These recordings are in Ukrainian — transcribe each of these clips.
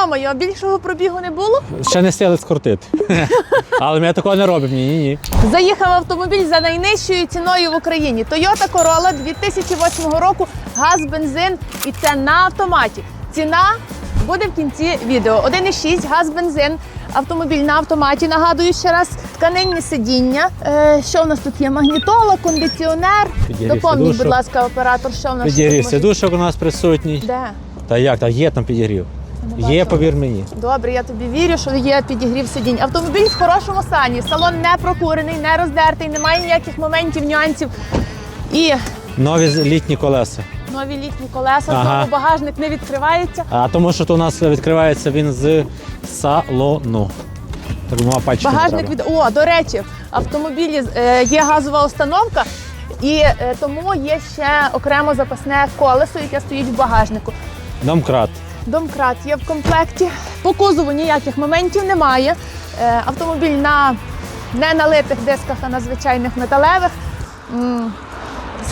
Йо-моє, більшого пробігу не було. Ще не сили скрутити. Але ми такого не робимо. Ні, ні, ні. Заїхав автомобіль за найнижчою ціною в Україні. Toyota Corolla 2008 року, газ, бензин і це на автоматі. Ціна буде в кінці відео. 1,6 газ, бензин. Автомобіль на автоматі. Нагадую ще раз, тканинні сидіння. Е, що в нас тут є? Магнітола, кондиціонер. Доповніть, будь ласка, оператор, що в нас Підігрів тут може- сидушок у нас присутній. Де? Та як, та є там підігрів. Є, повір мені. Добре, я тобі вірю, що є підігрів сидінь. Автомобіль в хорошому стані, салон не прокурений, не роздертий, немає ніяких моментів, нюансів. І Нові з- літні колеса. нові літні колеса, Ага. знову багажник не відкривається. А тому, що то у нас відкривається він з салону. Так Багажник треба. від о, до речі, в автомобілі е, є газова установка, і е, тому є ще окремо запасне колесо, яке стоїть в багажнику. Домкрат. Домкрат є в комплекті. По кузову ніяких моментів немає. Е, Автомобіль на не налитих дисках, а на звичайних металевих.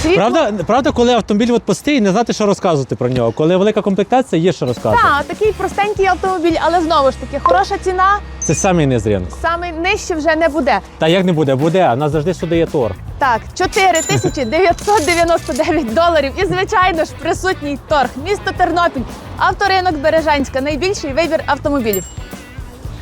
Світло. Правда, правда, коли автомобіль от пустий, не знати, що розказувати про нього. Коли велика комплектація, є що розказувати. Так, такий простенький автомобіль, але знову ж таки, хороша ціна, Це самий низ ринку. саме нижче вже не буде. Та як не буде, буде, у нас завжди сюди є торг. Так, 4999 доларів. І, звичайно ж, присутній торг. Місто Тернопіль, авторинок Бережанська, найбільший вибір автомобілів.